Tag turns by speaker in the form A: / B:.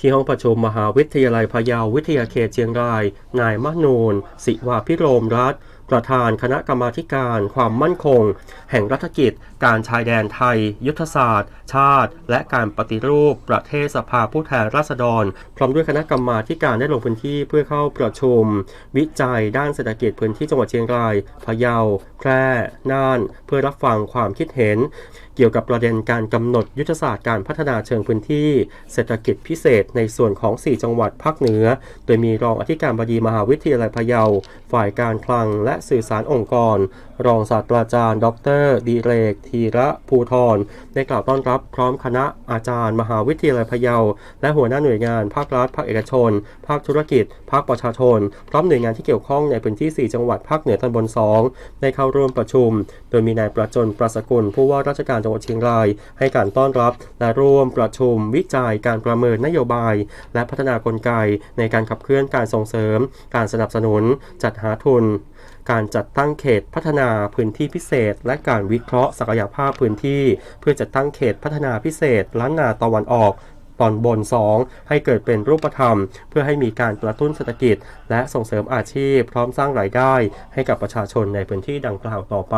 A: ที่ห้องประชุมมหาวิทยาลัยพะเยาวิทยาเขตเชียงราย นายมนูนสิวาพิโรมรัฐ ประธานคณะกรรมาการความมั่นคง แห่งรัฐกิจ การชายแดนไทย ยุทธศาสตร์ ชาติ และการปฏิรูป ประเทศสภาผู้แทนราษฎร พร้อมด้วยคณะกรรมาการได้ลงพื้นที่เพื่อเข้าประชุม วิจัยด้านเศรษฐกิจพื้นที่จังหวัดเชียงรายพะเยา แพร่ น่าน เพื่อรับฟังความคิดเห็น เกี่ยวกับประเด็นการกำหนดยุทธศาสตร์การพัฒนาเชิงพื้นที่ เศรษฐกิจพิเศษในส่วนของ 4 จังหวัดภาคเหนือ โดยมีรองอธิการบดีมหาวิทยาลัยพะเยา ฝ่ายการคลังและและสื่อสารองค์กร รองศาสตราจารย์ ดรดีเรก ธีระภูทรได้กล่าวต้อนรับพร้อมคณะอาจารย์ มหาวิทยาลัยพะเยา และหัวหน้าหน่วยงานภาครัฐภาคเอกชน ภาคธุรกิจ ภาคประชาชน พร้อมหน่วยงานที่เกี่ยวข้องในพื้นที่ 4 จังหวัดภาคเหนือตอนบน 2 ได้เข้าร่วมประชุม โดยมีนายประจนประสกุลผู้ว่าราชการจังหวัดเชียงราย ให้การต้อนรับและร่วมประชุม วิจัยการประเมินนโยบาย และพัฒนากลไกในการขับเคลื่อนการส่งเสริม การสนับสนุน จัดหาทุน การจัดตั้งเขตพัฒนาพื้นที่พิเศษ และการวิเคราะห์ศักยภาพพื้นที่ เพื่อจัดตั้งเขตพัฒนาพิเศษล้านนาตะวันออกตอนบน 2 ให้เกิดเป็นรูปธรรม เพื่อให้มีการกระตุ้นเศรษฐกิจ และส่งเสริมอาชีพพร้อมสร้างรายได้ ให้กับประชาชนในพื้นที่ดังกล่าวต่อไป